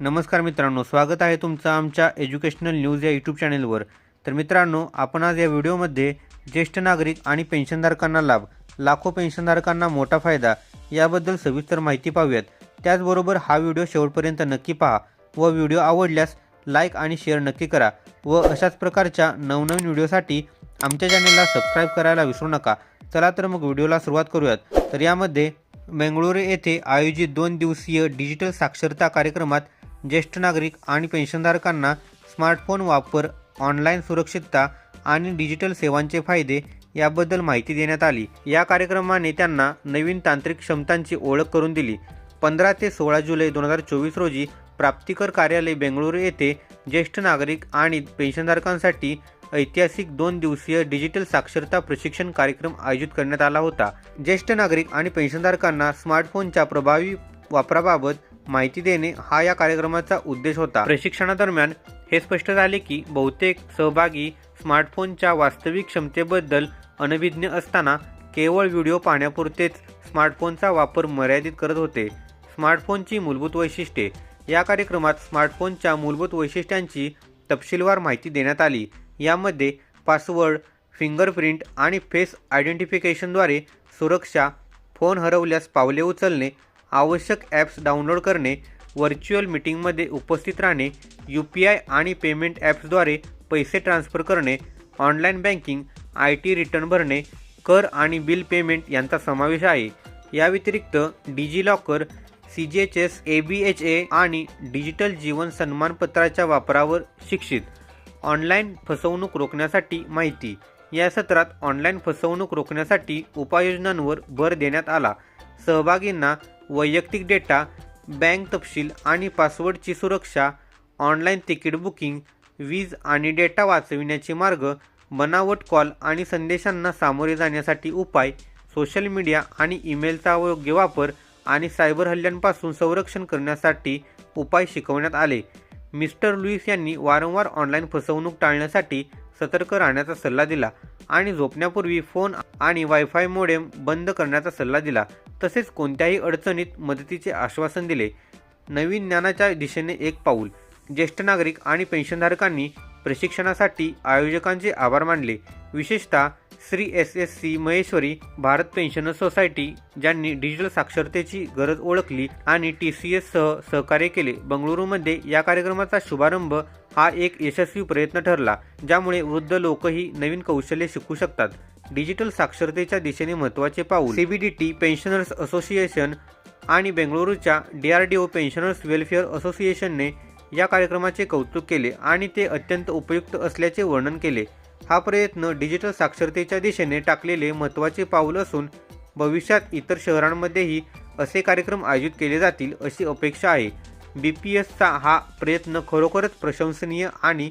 नमस्कार मित्रांनो स्वागत आहे तुमचं आमच्या एज्युकेशनल न्यूज या यूट्यूब चॅनेलवर. तर मित्रांनो आपण आज या व्हिडिओमध्ये ज्येष्ठ नागरिक आणि पेन्शनधारकांना लाभ लाखो पेन्शनधारकांना मोठा फायदा याबद्दल सविस्तर माहिती पाहूयात. त्याचबरोबर हा व्हिडिओ शेवटपर्यंत नक्की पहा व व्हिडिओ आवडल्यास लाईक आणि शेअर नक्की करा व अशाच प्रकारच्या नवनवीन व्हिडिओसाठी आमच्या चॅनेलला सबस्क्राईब करायला विसरू नका. चला तर मग व्हिडिओला सुरुवात करूयात. तर यामध्ये बेंगळुरू येथे आयोजित दोन दिवसीय डिजिटल साक्षरता कार्यक्रमात ज्येष्ठ नागरिक आणि पेन्शनधारकांना स्मार्टफोन वापर ऑनलाईन सुरक्षितता आणि डिजिटल सेवांचे फायदे याबद्दल माहिती देण्यात आली. या कार्यक्रमाने त्यांना नवीन तांत्रिक क्षमतांची ओळख करून दिली. पंधरा ते सोळा जुलै दोन हजार चोवीस रोजी प्राप्तिकर कार्यालय बेंगळुरू येथे ज्येष्ठ नागरिक आणि पेन्शनधारकांसाठी ऐतिहासिक दोन दिवसीय डिजिटल साक्षरता प्रशिक्षण कार्यक्रम आयोजित करण्यात आला होता. ज्येष्ठ नागरिक आणि पेन्शनधारकांना स्मार्टफोनच्या प्रभावी वापराबाबत माहिती देणे हा या कार्यक्रमाचा उद्देश होता. प्रशिक्षणादरम्यान हे स्पष्ट झाले की बहुतेक सहभागी स्मार्टफोनच्या वास्तविक क्षमतेबद्दल अनभिज्ञ असताना केवळ व्हिडिओ पाहण्यापुरतेच स्मार्टफोनचा वापर मर्यादित करत होते. स्मार्टफोनची मूलभूत वैशिष्ट्ये. या कार्यक्रमात स्मार्टफोनच्या मूलभूत वैशिष्ट्यांची तपशीलवार माहिती देण्यात आली. यामध्ये पासवर्ड फिंगरप्रिंट आणि फेस आयडेंटिफिकेशनद्वारे सुरक्षा फोन हरवल्यास पावले उचलणे आवश्यक ॲप्स डाउनलोड करणे व्हर्च्युअल मीटिंगमध्ये उपस्थित राहणे यू पी आय आणि पेमेंट ॲप्सद्वारे पैसे ट्रान्स्फर करणे online banking I T return भरणे कर आणि बिल पेमेंट यांचा समावेश आहे. या व्यतिरिक्त DigiLocker C G H S A B H A आणि डिजिटल जीवन सन्मानपत्राच्या वापरावर शिक्षित. ऑनलाईन फसवणूक रोखण्यासाठी माहिती. या सत्रात ऑनलाईन फसवणूक रोखण्यासाठी उपाययोजनांवर भर देण्यात आला. सहभागींना वैयक्तिक डेटा बँक तपशील आणि पासवर्डची सुरक्षा ऑनलाईन तिकीट बुकिंग वीज आणि डेटा वाचविण्याचे मार्ग बनावट कॉल आणि संदेशांना सामोरे जाण्यासाठी उपाय सोशल मीडिया आणि ईमेलचा योग्य वापर आणि सायबर हल्ल्यांपासून संरक्षण करण्यासाठी उपाय शिकवण्यात आले. मिस्टर लुईस यांनी वारंवार ऑनलाईन फसवणूक टाळण्यासाठी सतर्क राहण्याचा सल्ला दिला आणि झोपण्यापूर्वी फोन आणि वायफाय मोडेम बंद करण्याचा सल्ला दिला. तसेच कोणत्याही अडचणीत मदतीचे आश्वासन दिले नवीन ज्ञानाच्या दिशेने एक पाऊल. ज्येष्ठ नागरिक आणि पेन्शनधारकांनी प्रशिक्षणासाठी आयोजकांचे आभार मानले. विशेषतः Shri S S C Maheshwari Bharat pension society ज्यांनी डिजिटल साक्षरतेची गरज ओळखली आणि टी सी एस सह सहकार्य केले. बंगळुरूमध्ये या कार्यक्रमाचा शुभारंभ हा एक यशस्वी प्रयत्न ठरला ज्यामुळे वृद्ध लोकही नवीन कौशल्य शिकू शकतात. डिजिटल साक्षरतेच्या दिशेने महत्त्वाचे पाऊल. सीबीडीटी पेन्शनर्स असोसिएशन आणि बेंगळुरूच्या डीआरडीओ पेन्शनर्स वेलफेअर असोसिएशनने या कार्यक्रमाचे कौतुक केले आणि ते अत्यंत उपयुक्त असल्याचे वर्णन केले. हा प्रयत्न डिजिटल साक्षरतेच्या दिशेने टाकलेले महत्त्वाचे पाऊल असून भविष्यात इतर शहरांमध्येही असे कार्यक्रम आयोजित केले जातील अशी अपेक्षा आहे. बी पी एसचा हा प्रयत्न खरोखरच प्रशंसनीय आणि